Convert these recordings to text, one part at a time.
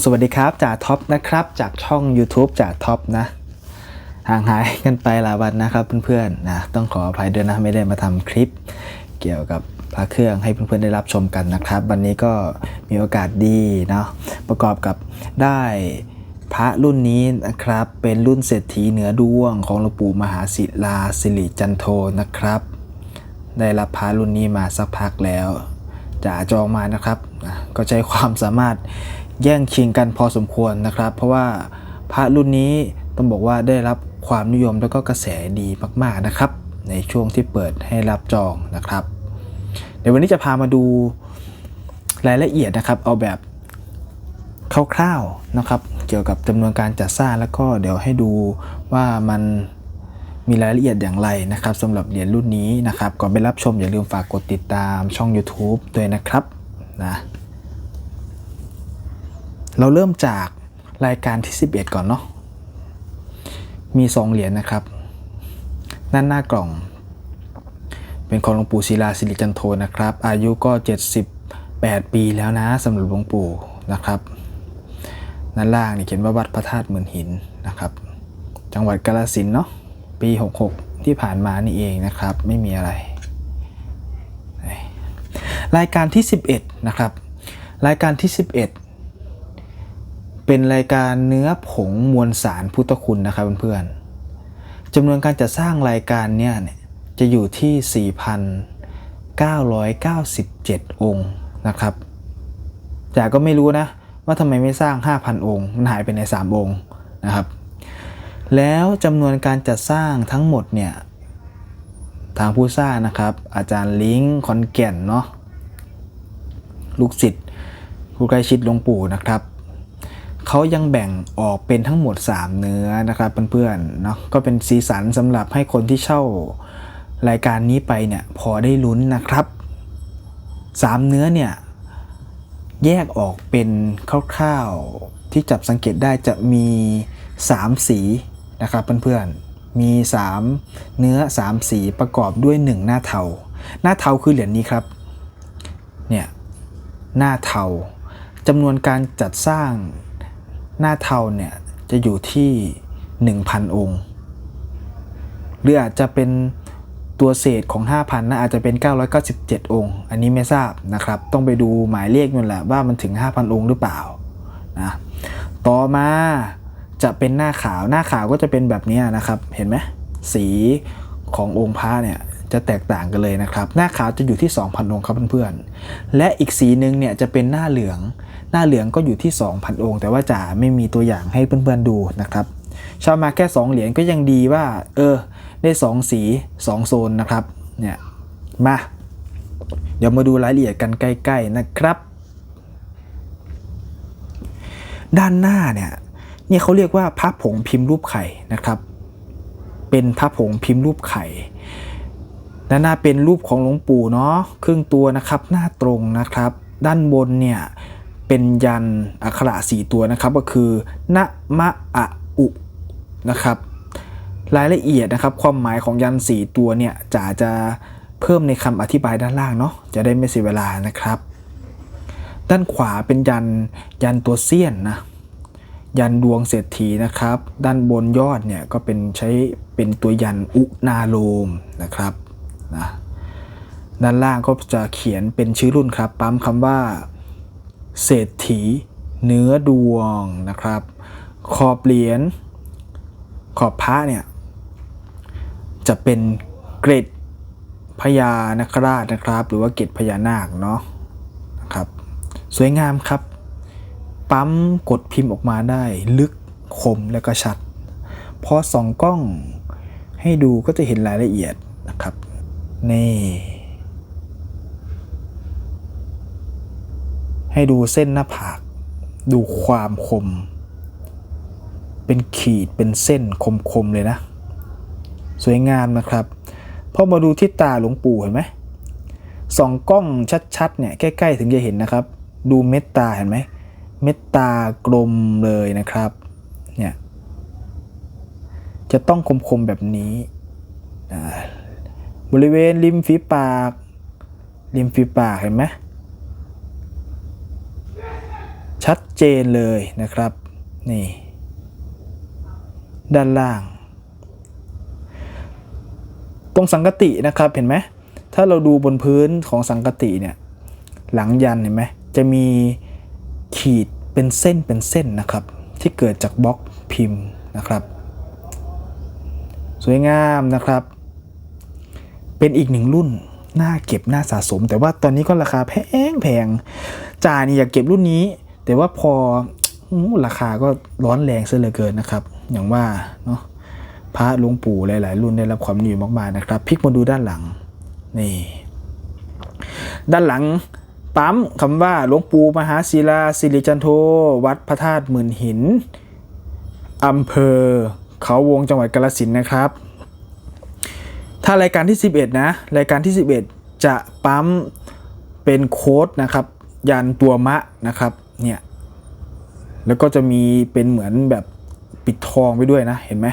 สวัสดีครับจ่าท็อปนะครับจากช่อง YouTube จ่าท็อปนะห่างหายกันไปหลายวันนะครับเพื่อนๆนะต้องขออภัยด้วยนะไม่ได้มาทำคลิป เกี่ยวกับพระเครื่องให้เพื่อนๆได้รับชมกันนะครับ วันนี้ก็มีโอกาสดีเนาะประกอบกับได้พระรุ่นนี้นะครับเป็นรุ่นเศรษฐีเหนือดวงของหลวงปู่มหาศิลาสิริจันโทนะครับ ได้รับพระรุ่นนี้มาสักพักแล้วจะจองมานะครับก็ใช้ความสามารถ แย่งชิงกันพอสมควรนะครับ เพราะว่าพระรุ่นนี้ต้องบอกว่าได้รับความนิยมแล้วก็กระแสดีมากๆนะครับ ในช่วงที่เปิดให้รับจองนะครับเดี๋ยววันนี้จะพามาดูรายละเอียดนะครับ เอาแบบคร่าวๆนะครับ เกี่ยวกับจำนวนการจัดสร้างแล้วก็เดี๋ยวให้ดูว่ามันมีรายละเอียดอย่างไรนะครับสำหรับเหรียญรุ่นนี้นะครับ ก่อนไปรับชมอย่าลืมฝากกดติดตามช่อง YouTube ด้วยนะครับนะ เราเริ่มจากรายการที่ 11 ก่อนเนาะ มี 2 เหรียญนะครับ ด้านหน้ากล่อง เป็นของหลวงปู่ศิลาสิริจันโทนะครับ อายุก็ 78 ปีแล้วนะสำหรับหลวงปู่นะครับ ด้านล่างนี่เขียนว่าวัดพระธาตุเมืองหินนะครับ จังหวัดกาฬสินเนาะ ปี 66 ที่ผ่านมานี่เองนะครับ ไม่มีอะไร รายการที่ 11 นะครับ รายการที่ 11 เป็นรายการเนื้อผงมวลสารพุทธคุณนะครับเพื่อนๆจำนวนการจัดสร้างรายการเนี่ยเนี่ยจะอยู่ที่ 4,997 องค์นะครับจากก็ไม่รู้นะว่าทำไมไม่สร้าง 5,000 องค์ มันหายไปใน 3 องค์นะครับ แล้วจำนวนการจัดสร้างทั้งหมดเนี่ยทางผู้สร้างนะครับ อาจารย์ลิงคอนแก่นเนาะลูกศิษย์ผู้ใกล้ชิดหลวงปู่นะครับ เขายังแบ่งออกเป็นทั้งหมด 3 เนื้อนะครับเพื่อนๆเนาะก็เป็นสีสันสำหรับให้คนที่เช่ารายการนี้ไปเนี่ยพอได้ลุ้นนะครับ 3 เนื้อเนี่ยแยกออกเป็นคร่าวๆที่จับสังเกตได้จะมี 3 สีนะครับเพื่อนๆมี 3 เนื้อ 3 สีประกอบด้วย 1 หน้าเทา หน้าเทาคือเหรียญนี้ครับเนี่ยหน้าเทาจำนวนการจัดสร้าง หน้าเทาเนี่ยจะอยู่ที่ 1,000 องค์ หรืออาจจะเป็นตัวเศษของ 5,000นะอาจจะเป็น 997 องค์ อันนี้ไม่ทราบนะครับ ต้องไปดูหมายเลขนั่นแหละว่ามันถึง 5,000 องค์หรือเปล่านะต่อมาจะเป็นหน้าขาวหน้าขาวก็จะเป็นแบบนี้นะครับ เห็นไหมสีขององค์พระเนี่ย จะแตกต่างกันเลยนะครับ หน้าขาวจะอยู่ที่ 2,000 องค์ครับเพื่อนๆ และอีกสีหนึ่งเนี่ยจะเป็นหน้าเหลือง หน้าเหลืองก็อยู่ที่ 2,000 องค์ แต่ว่าจะไม่มีตัวอย่างให้เพื่อนๆดูนะครับเชามาแค่ 2 เหรียญก็ยังดีว่า เออ ได้ 2 สี 2 โซนนะครับ เนี่ย มา เดี๋ยวมาดูรายละเอียดกันใกล้ ๆนะครับ ด้านหน้าเนี่ย เนี่ยเขาเรียกว่าพระผงพิมพ์รูปไข่นะครับ เป็นพระผงพิมพ์รูปไข่ ด้านหน้าเป็นรูปของหลวงปู่เนาะครึ่งตัวนะครับ หน้าตรงนะครับ ด้านบนเนี่ยเป็นยันอักขระสี่ตัวนะครับก็คือนะมะอะอุนะครับ รายละเอียดนะครับ ความหมายของยันสี่ตัวเนี่ยจะจะเพิ่มในคำอธิบายด้านล่างเนาะจะได้ไม่เสียเวลานะครับ ด้านขวาเป็นยันยันตัวเสี้ยนนะยันดวงเศรษฐีนะครับ ด้านบนยอดเนี่ยก็เป็นใช้เป็นตัวยันอุนาโลมนะครับ นะด้านล่างก็จะเขียนเป็นชื่อรุ่นครับ ปั๊มคำว่า เศรษฐี เนื้อดวงนะครับ ขอบเหรียญขอบพระเนี่ยจะเป็นเกรดพญานคราชนะครับ หรือว่าเกรดพญานาคเนาะนะครับ สวยงามครับ ปั๊มกดพิมพ์ออกมาได้ลึกคมและก็ชัด พอส่องกล้องให้ดูก็จะเห็นรายละเอียดนะครับ นี่ ให้ดูเส้นหน้าผาก ดูความคม เป็นขีดเป็นเส้นคมๆเลยนะ สวยงามนะครับพอมาดูที่ตาหลวงปู่เห็นไหมส่องกล้องชัดๆเนี่ยใกล้ๆถึงจะเห็นนะครับ ดูเม็ดตาเห็นไหมเม็ดตากลมเลยนะครับเนี่ยจะต้องคมๆแบบนี้อ่า บริเวณริมฝีปาก ริมฝีปากเห็นไหมชัดเจนเลยนะครับ นี่ ด้านล่าง ตรงสังกตินะครับเห็นไหมถ้าเราดูบนพื้นของสังกติเนี่ย หลังยันเห็นไหมจะมีขีดเป็นเส้นเป็นเส้นนะครับ ที่เกิดจากบล็อกพิมพ์นะครับ สวยงามนะครับ เป็นอีกหนึ่งรุ่นน่าเก็บน่าสะสม แต่ว่าตอนนี้ก็ราคาแพงแพงจ่านี่อยากเก็บรุ่นนี้ แต่ว่าพอราคาก็ร้อนแรงซะเหลือเกินนะครับ อย่างว่าเนาะพระหลวงปู่หลาย ๆ รุ่นได้รับความนิยมมากๆนะครับพลิกมาดูด้านหลังนี่ด้านหลังปั๊มคำว่าหลวงปู่มหาศิลาสิริจันโท วัดพระธาตุหมื่นหินอำเภอเขาวงจังหวัดกาฬสินนะครับ ถ้ารายการที่ 11 นะ รายการที่ 11 จะปั๊มเป็นโค้ดนะครับ ยันตัวมะนะครับ เนี่ย แล้วก็จะมีเป็นเหมือนแบบปิดทองไปด้วยนะ เห็นไหม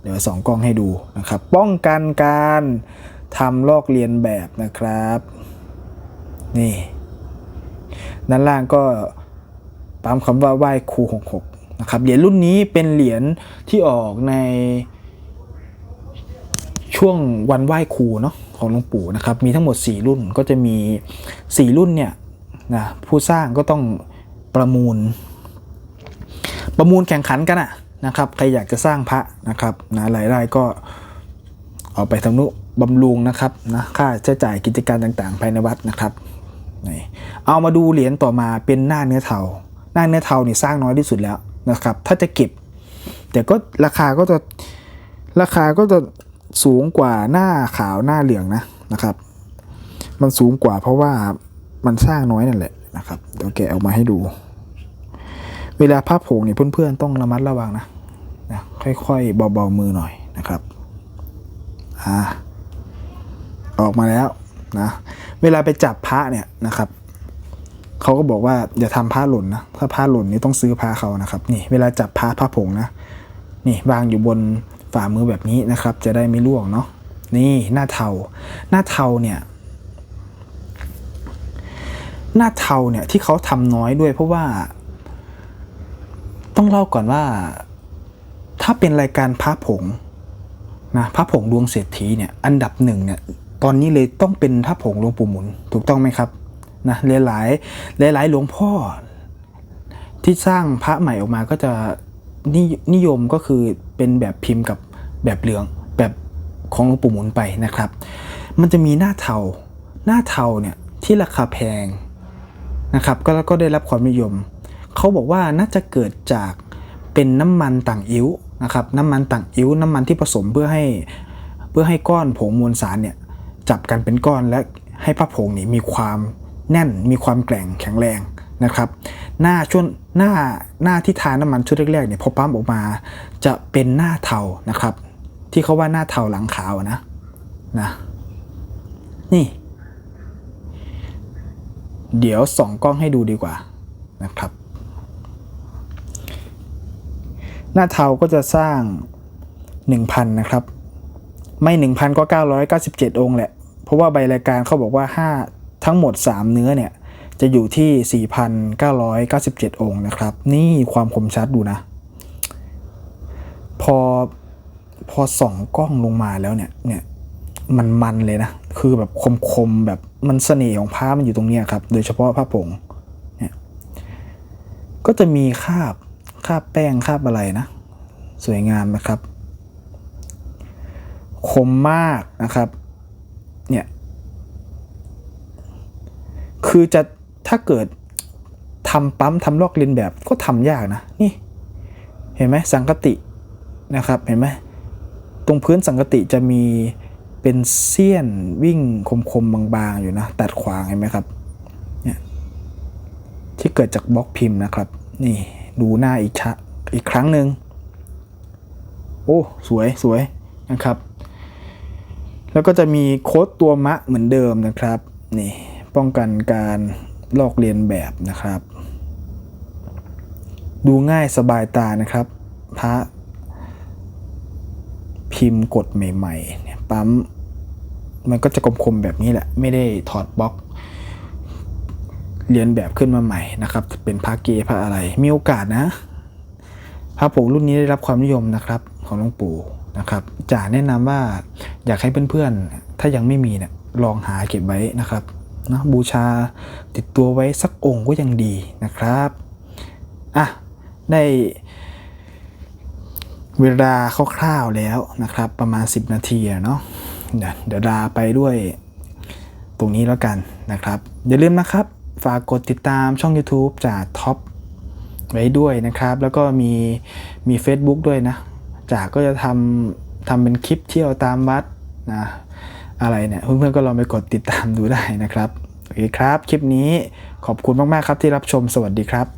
เดี๋ยวสองกล้องให้ดูนะครับ ป้องกันการทำลอกเลียนแบบนะครับ นี่ ด้านล่างก็ปั๊มคำว่าไหว้ครู66นะครับ เหรียญรุ่นนี้เป็นเหรียญที่ออกใน ช่วงวันไหว้ครูเนาะของหลวงปู่นะครับ มีทั้งหมด 4 รุ่นก็จะมี 4 รุ่นเนี่ยนะผู้สร้างก็ต้องประมูล ประมูลแข่งขันกันอะนะครับใครอยากจะสร้างพระนะครับนะรายได้ก็เอาไปทำนุบำรุงนะครับนะค่าใช้จ่ายกิจการต่างๆ ภายในวัดนะครับเอามาดูเหรียญต่อมาเป็นหน้าเนื้อเทาหน้าเนื้อเทานี่สร้างน้อยที่สุดแล้วนะครับ ถ้าจะเก็บ แต่ก็ราคาก็จะราคาก็จะ สูงกว่าหน้าขาวหน้าเหลืองนะนะครับ มันสูงกว่าเพราะว่ามันสร้างน้อยนั่นแหละนะครับเดี๋ยวแกะออกมาให้ดู เวลาพับผงเนี่ยเพื่อนๆต้องระมัดระวังนะนะค่อยๆเบาๆมือหน่อยนะครับอ่าออกมาแล้วนะเวลาไปจับพระเนี่ยนะครับเขาก็บอกว่าอย่าทำผ้าหล่นนะถ้าผ้าหล่นนี่ต้องซื้อผ้าเขานะครับ นี่ เวลาจับผ้าผ้าผงนะนี่วางอยู่บน ฝ่ามือแบบนี้นะครับ จะได้ไม่ร่วงเนาะนี่หน้าเทาหน้าเทาเนี่ยหน้าเทาเนี่ยที่เขาทำน้อยด้วยเพราะว่า ต้องเล่าก่อนว่า ถ้าเป็นรายการพระผงนะพระผงดวงเศรษฐีเนี่ยอันดับหนึ่งเนี่ยตอนนี้เลยต้องเป็นพระผงหลวงปู่หมุน ถูกต้องไหมครับนะหลายหลายหลายหลวงพ่อ ที่สร้างพระใหม่ออกมาก็จะนินิยมก็คือ เป็นแบบพิมพ์กับแบบเหลืองแบบของหลวงปู่หมุนไปนะครับ มันจะมีหน้าเทาหน้าเทาเนี่ยที่ราคาแพงนะครับก็แล้วก็ได้รับความนิยม เขาบอกว่าน่าจะเกิดจากเป็นน้ำมันต่างอิ้วนะครับน้ำมันต่างอิ้วน้ำมันที่ผสมเพื่อให้เพื่อให้ก้อนผงมวลสารเนี่ยจับกันเป็นก้อนและให้พระผงนี่มีความแน่นมีความแกร่งแข็งแรง นะครับหน้าช่วงหน้าหน้าที่ทาน้ำมันชุดแรกๆเนี่ยพอปั๊มออกมา จะเป็นหน้าเทานะครับ ที่เขาว่าหน้าเทาหลังขาวนะนะนี่ เดี๋ยวส่องกล้องให้ดูดีกว่านะครับ หน้าเทาก็จะสร้าง 1,000 นะครับ ไม่ 1,000 ก็ 997 องค์แหละ เพราะว่าใบรายการเขาบอกว่า 5 ทั้งหมด 3 เนื้อเนี่ย จะอยู่ที่ 4,997 องค์นะครับ นี่ความคมชัดดูนะ พอพอส่องกล้องลงมาแล้วเนี่ยเนี่ยมันมันเลยนะ คือแบบคมๆแบบมันเสน่ห์ของผ้ามันอยู่ตรงเนี้ยครับ โดยเฉพาะผ้าผงเนี่ยก็จะมีคาบคาบแป้งคาบอะไรนะ สวยงามนะครับ คมมากนะครับ เนี่ย คือจะ ถ้าเกิดทำปั๊มทำลอกเลียนแบบก็ทำยากนะนี่ เห็นไหมสังกตินะครับเห็นไหมตรงพื้นสังกติจะมีเป็นเสี้ยนวิ่งคมๆบางๆอยู่นะตัดขวางเห็นไหมครับเนี่ยที่เกิดจากบล็อกพิมพ์นะครับ นี่ดูหน้าอีกชะอีกครั้งหนึ่งโอ้สวยสวยนะครับ แล้วก็จะมีโค้ดตัวมะเหมือนเดิมนะครับนี่ป้องกันการ ลอกเลียนแบบนะครับ ดูง่ายสบายตานะครับ พระพิมพ์กดใหม่ๆเนี่ยปั๊มมันก็จะคมๆแบบนี้แหละ ไม่ได้ถอดบล็อกเรียนแบบขึ้นมาใหม่นะครับ เป็นพระเกพระอะไร มีโอกาสนะพระผงรุ่นนี้ได้รับความนิยมนะครับ ของหลวงปู่นะครับจ่าแนะนำว่าอยากให้เพื่อนๆ ถ้ายังไม่มีเนี่ยลองหาเก็บไว้นะครับ นะบูชาติดตัวไว้สักองค์ก็ยังดีนะครับอะได้เวลาคร่าวๆแล้วนะครับ ประมาณ 10 นาทีเนาะเดี๋ยวเดี๋ยวลาไปด้วยตรงนี้แล้วกันนะครับ อย่าลืมนะครับ ฝากกดติดตามช่อง YouTube จากท็อปไว้ด้วยนะครับ แล้วก็มีมี Facebook ด้วยนะจากก็จะทำทำเป็นคลิปเที่ยวตามวัดนะ อะไรเนี่ย เพื่อนๆก็ลองไปกดติดตามดูได้นะครับ โอเคครับ คลิปนี้ขอบคุณมากๆครับที่รับชมสวัสดีครับ